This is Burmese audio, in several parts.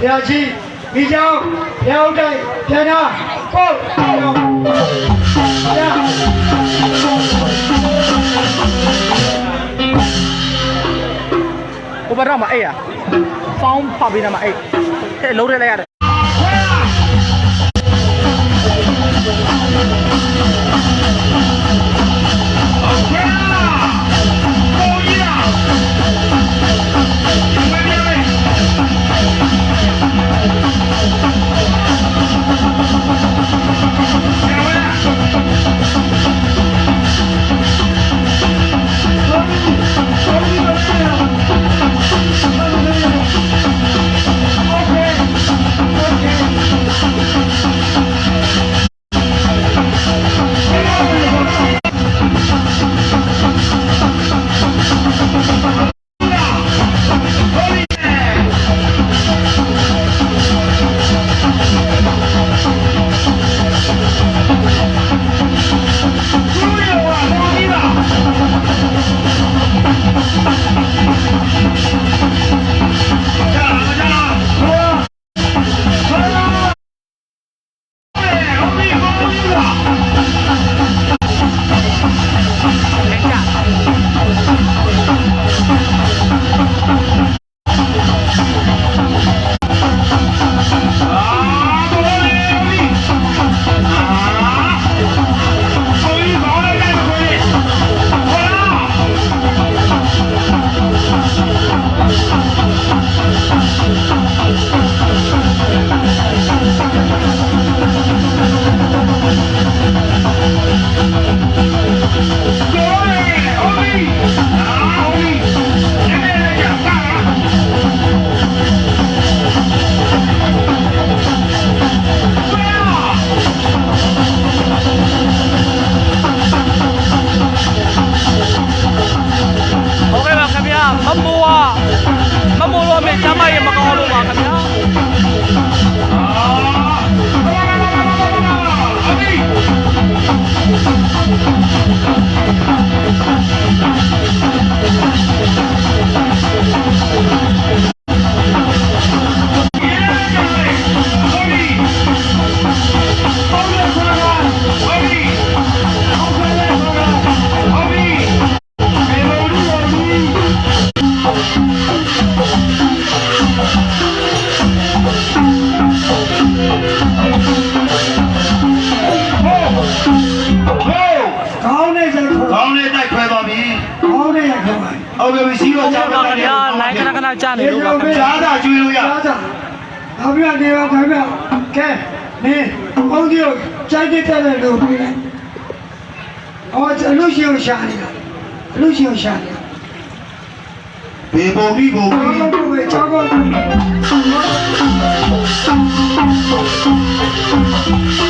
ဘုရားကြီးဒီကြောင့်ဘုရားဥတိုင်ပြန်လာကိုရောရကိုဘတော့မအဲ့ရစောင်းဖောက်ပေးနေမှာအဲ့တဲ့လုံးထဲလိုက်ရတယ် ကောင်းလေးတိုက်ခွဲသွားပြီကောင်းတဲ့ရိုက်ခွန်ပါဟုတ်ပြီစီးတော့ဟုတ်ကြားကဲ့ပါခင်ဗျာလိုင်းခဏခဏကြာနေလို့ပါခင်ဗျာကြားတာကျွေးလို့ရကြားတာနောက်ပြီးနေပါခင်ဗျာကဲနေအောင်ဒီကိုကြိုက်တဲ့တဲ့လို့ပြီးလိုက်အော်အလို့ရှိအောင်ရှာနေတာအလို့ရှိအောင်ရှာနေတာဘေပုံပြီးပုံချောပြီးကောပဲချောကောနေ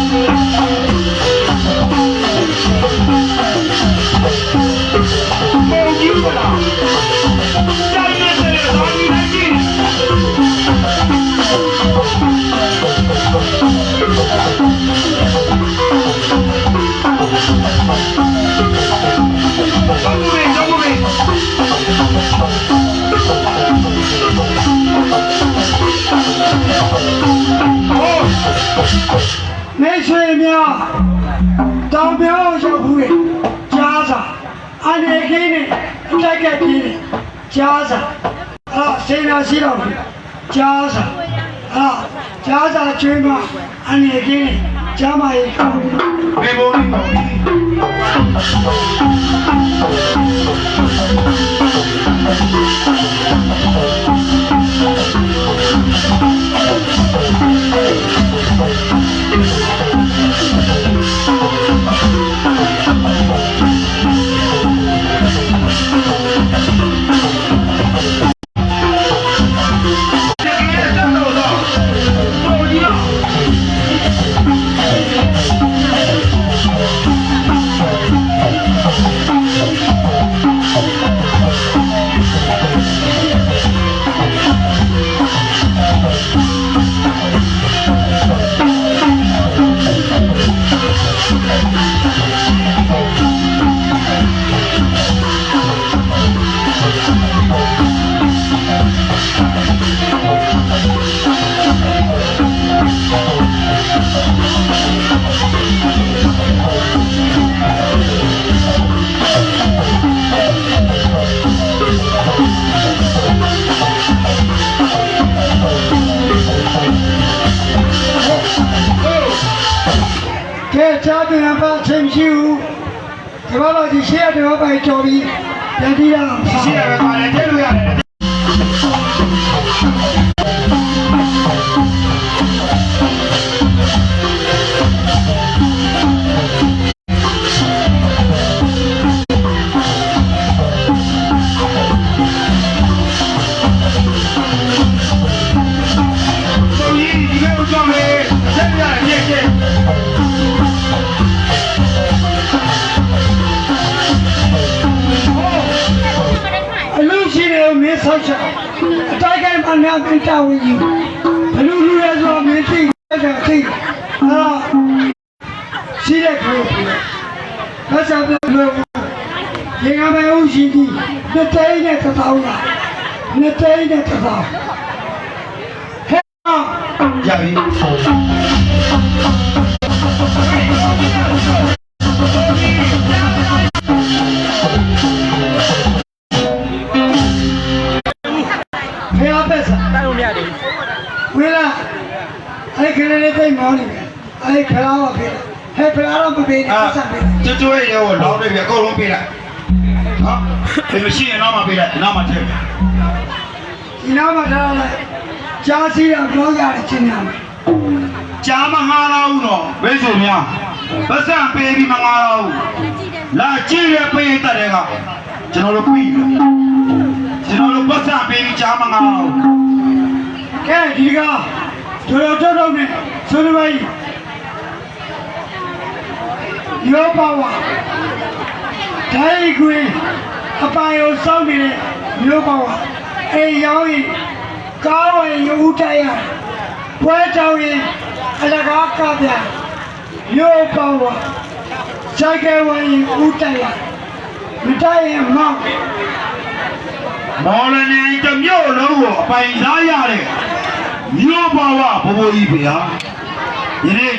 င်ပြောင်းရောက်ဘူးလေကြားစာအနေခင်းနဲ့အတိုက်ကပြင်းနဲ့ကြားစာအဲ့တော့စေနာရှိတော့ဘူးကြားစာအဲ့တော့ကြားစာကျွေးမှအနေခင်းနဲ့ကြားမရေးကောင်းတယ်ဘေဘိုး ပြန်ပါအချိန်မရှိဘူးဒီဘက်တော့ဒီရှေ့ရဒီဘက်ပဲကြော်ပြီးပြန်တီးရအောင်ရှိရပဲပါလေတဲ့လို့ရတယ် ဆောက်ချအတိုက်ကမှများပြတာဝင်ယူဘလူလူရဲဆိုမင်းသိတယ်သိအာရှိတဲ့ခရိုးလက်ဆောင်ပြလို့ရေကမဲဦးရှိသည်နှစ်သိန်းနဲ့တစ်သောင်းလားနှစ်သိန်းနဲ့တစ်သောင်းဟဲ့ရပြီ တိုက်လို့မရသေးဘူးဝေးလာအဲ့ခလေးလေးသိမောင်းနေတယ်အဲ့ခလာတော့ဖေးဟဲ့ဖလာတော့မပေးနဲ့အာဆက်ပေးကျွတ်ကျွတ်ရေကိုလောင်းနေပြီအကုန်လုံးပေးလိုက်နော်ဒီမရှိရင်တော့မပေးလိုက်နောက်မှထည့်ဒီနားမှာထားလိုက်ကြားစီတော့ပြောရတယ်ချင်းညာမယ်ကြားမငါတော့ဘူးနော်ဘယ်ဆိုများပတ်စံပေးပြီးမငါတော့ဘူးလာကြည့်ရပေးတတ်တယ်ကကျွန်တော်တို့ပြီကျွန် တော်တို့ပတ်စံပေးပြီးကြားမငါတော့ဘူးကဲဒီကတော်တော်တော်တော်နဲ့ဆိုလိုပါကြီးရောပါဝါဒိုင်ကွင်းအပိုင်ကိုစောင့်နေတဲ့မျိုးပါဝါအိမ်ရောင်းရင်ကားဝင်ယူတိုက်ရပွဲတောင်းရင်အလကားကပြမျိုးပါဝါဆိုင်ကယ်ဝင်ယူတိုက်ရမတိုက်ရင်မောင်း မော်လနေတစ်မြို့လုံးကိုအပိုင်စားရတဲ့မြို့ပါဝဘိုးဘိုးကြီးဖေဟာယနေ့